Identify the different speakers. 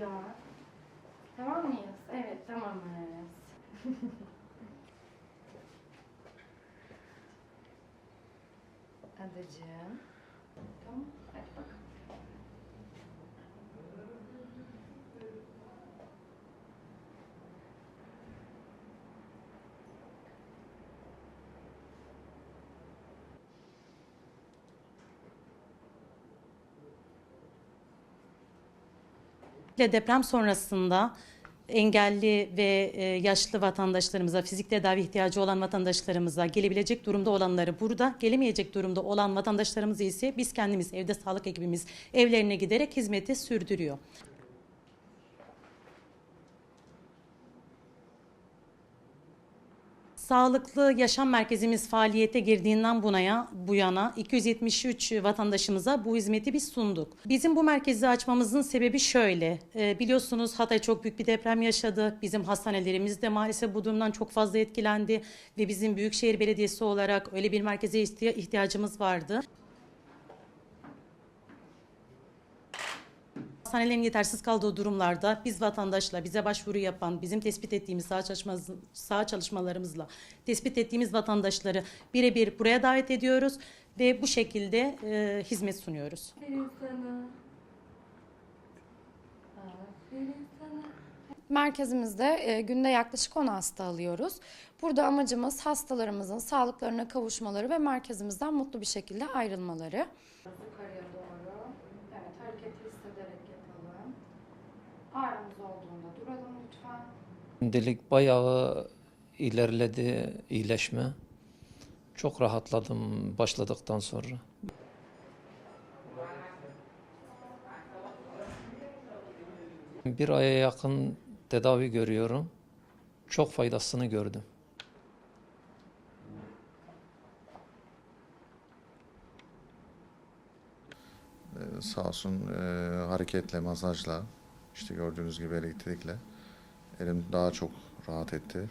Speaker 1: ya. Tamam mıyız? Evet tamamız. Adacığım.
Speaker 2: Ve deprem sonrasında engelli ve e, yaşlı vatandaşlarımıza, fizik tedavi ihtiyacı olan vatandaşlarımıza, gelebilecek durumda olanları burada, gelemeyecek durumda olan vatandaşlarımızı ise biz kendimiz evde sağlık ekibimiz evlerine giderek hizmeti sürdürüyor. Sağlıklı Yaşam Merkezimiz faaliyete girdiğinden bunaya, bu yana 273 vatandaşımıza bu hizmeti biz sunduk. Bizim bu merkezi açmamızın sebebi şöyle. Ee, biliyorsunuz Hatay çok büyük bir deprem yaşadı. Bizim hastanelerimiz de maalesef bu durumdan çok fazla etkilendi ve bizim Büyükşehir Belediyesi olarak öyle bir merkeze ihtiya- ihtiyacımız vardı. Hastanelerin yetersiz kaldığı durumlarda biz vatandaşla, bize başvuru yapan, bizim tespit ettiğimiz sağ, çalışmamız, sağ çalışmalarımızla tespit ettiğimiz vatandaşları birebir buraya davet ediyoruz ve bu şekilde e, hizmet sunuyoruz.
Speaker 1: Merkezimizde e, günde yaklaşık 10 hasta alıyoruz. Burada amacımız hastalarımızın sağlıklarına kavuşmaları ve merkezimizden mutlu bir şekilde ayrılmaları. Hareketi hissederek yapalım. Ağrımız olduğunda duralım lütfen.
Speaker 3: Şimdilik bayağı ilerledi iyileşme. Çok rahatladım başladıktan sonra. Bir aya yakın tedavi görüyorum. Çok faydasını gördüm.
Speaker 4: Sağ olsun e, hareketle, masajla, işte gördüğünüz gibi elektrikle elim daha çok rahat etti.